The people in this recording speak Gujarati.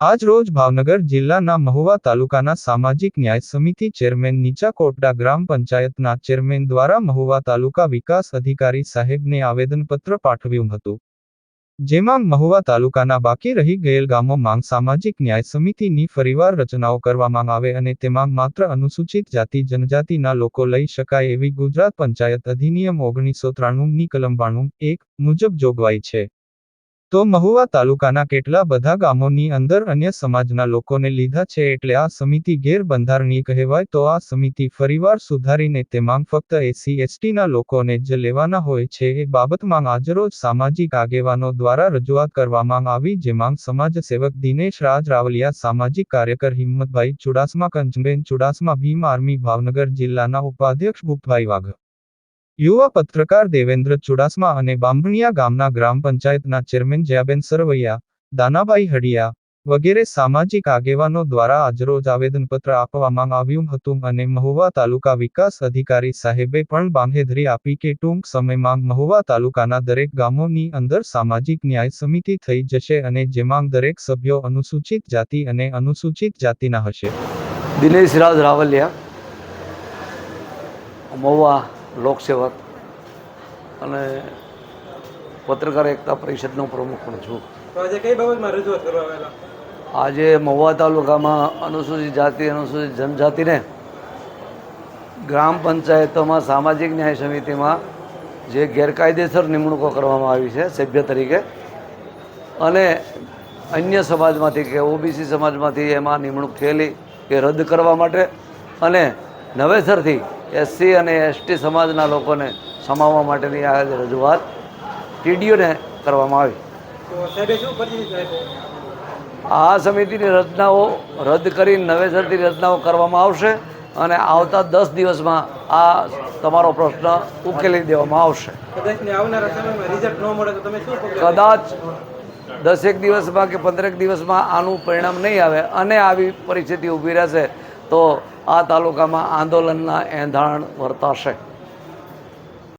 આજ રોજ ભાવનગર જિલ્લાના મહુવા તાલુકાના સામાજિક ન્યાય સમિતિ ચેરમેન નીચા કોટડા ગ્રામ પંચાયતના ચેરમેન દ્વારા મહુવા તાલુકા વિકાસ અધિકારી સાહેબને આવેદનપત્ર પાઠવ્યું હતું. જેમાં મહુવા તાલુકાના બાકી રહી ગયેલ ગામો માંગ સામાજિક ન્યાય સમિતિની ફરીવાર રચનાઓ કરવામાં આવે અને તેમાં માત્ર અનુસૂચિત જાતિ જનજાતિના લોકો લઈ શકાય એવી ગુજરાત પંચાયત અધિનિયમ ઓગણીસો ત્રાણું ની કલમ બાણું એક મુજબ જોગવાઈ છે. તો મહુવા તાલુકાના કેટલા બધા ગામોની અંદર અન્ય સમાજના લોકોને લીધા છે એટલે આ સમિતિ ગેરબંધારણીય કહેવાય તો આ સમિતિ ફરીવાર સુધારીને તેમાં ફક્ત એસી, એસટીના લોકોને જ લેવાના હોય છે. એ બાબતમાં આજરોજ સામાજિક આગેવાનો દ્વારા રજૂઆત કરવામાં આવી જેમાં સમાજસેવક દિનેશ રાજ રાવલિયા, સામાજિક કાર્યકર હિંમતભાઈ ચુડાસમા, કંચબેન ચુડાસમા, ભીમ આર્મી, ભાવનગર જિલ્લાના ઉપાધ્યક્ષ ભૂપભાઈ વાઘ યુવા પત્રકાર દેવેન્દ્ર ચુડાસમા અને બામણિયા ગામના ગ્રામ પંચાયતના ચેરમેન જયાબેન સરવૈયા, દાનાબાઈ હડિયા વગેરે સામાજિક આગેવાનો દ્વારા આજરોજ આવેદનપત્ર આપવામાં આવ્યું હતું અને મહુવા તાલુકા વિકાસ અધિકારી સાહેબે પણ બાંહેધરી આપી કે ટૂંક સમયમાં મહુવા તાલુકાના દરેક ગામોની અંદર સામાજિક ન્યાય સમિતિ થઈ જશે અને જેમાં દરેક સભ્યો અનુસૂચિત જાતિ અને અનુસૂચિત જાતિના હશે. દિનેશ રાવલિયા, મહુવા લોકસેવક અને પત્રકાર એકતા પરિષદનો પ્રમુખ પણ છું. આજે કઈ બાબતમાં રજૂઆત કરવા આવેલા? આજે મહુવા તાલુકામાં અનુસૂચિત જાતિ અનુસૂચિત જનજાતિને ગ્રામ પંચાયતોમાં સામાજિક ન્યાય સમિતિમાં જે ગેરકાયદેસર નિમણૂકો કરવામાં આવી છે સભ્ય તરીકે અને અન્ય સમાજમાંથી કે ઓબીસી સમાજમાંથી એમાં નિમણૂક થયેલી એ રદ કરવા માટે અને નવેસરથી એસસી અને એસટી સમાજના લોકોને સમાવવા માટેની આ રજૂઆત ટીડીઓને કરવામાં આવી. આ સમિતિની રચનાઓ રદ કરી નવેસરથી રચનાઓ કરવામાં આવશે અને આવતા દસ દિવસમાં આ તમારો પ્રશ્ન ઉકેલી દેવામાં આવશે. કદાચ દસેક દિવસમાં કે પંદરેક દિવસમાં આનું પરિણામ નહીં આવે અને આવી પરિસ્થિતિ ઊભી રહેશે તો આ તાલુકામાં આંદોલનના એંધાણ વર્તાશે.